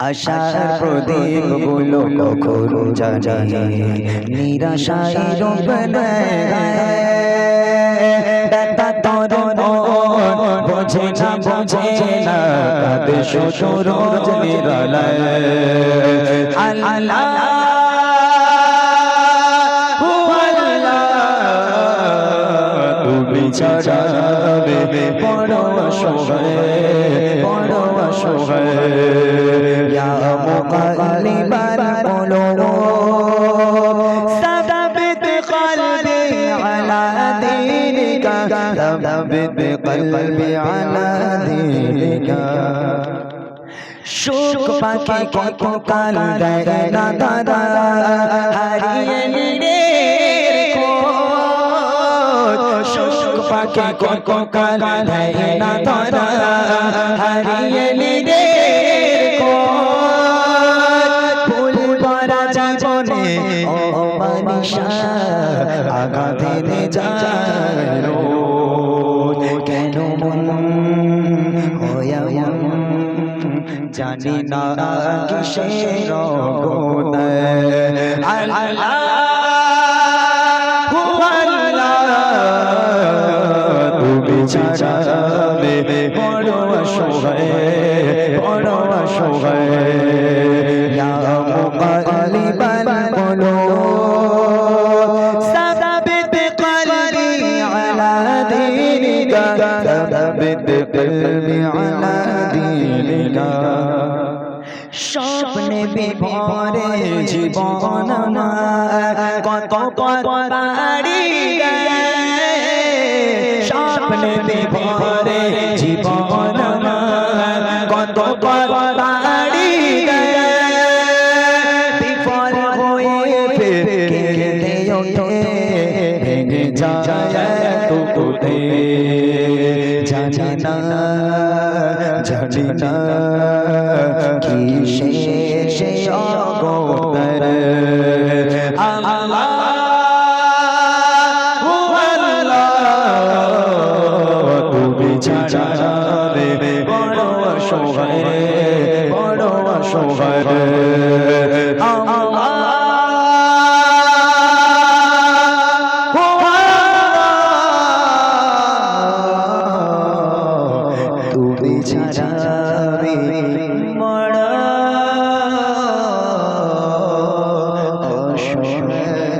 আশার প্রদীপগুলো কখন জানি? নিরাশায় রূপ নেয় তোর বোঝে না বোঝে না কাঁদে শুধু রোজ আল্লাহ ছাড়াবে বড় অসহায় বড় অসহায় মুকাল্লিবাল কুলুব সাদাবিত কলবি আলা দীনিকা। সাদাবিত কলবি আলা দীনিকা। সুখ পাখি কত কাল দেয় না দাদা। হারিয়ে খোঁজ। সুখ পাখি কত কাল দেয় না দাদা। হারিয়ে নিরের অমানিসা আঘাতে যায় কেন মন হয়া জানি না কিসের তুমি ছাড়াবে বড় অসহায় বড় অসহায়। সাদাবিত কলবি আলা দীনিকা স্বপ্নে বিভরে জীবন কত পারি স্বপ্নে বিভরে জীবন কত পারি বিফল হয়ে ভেঙে যায়। জানি না জানি না কি শেষে অগোদর আল্লাহ হু আল্লাহ বড় অসহায় বড় অসহায় তুমি ছাড়াবে বড় অসহায়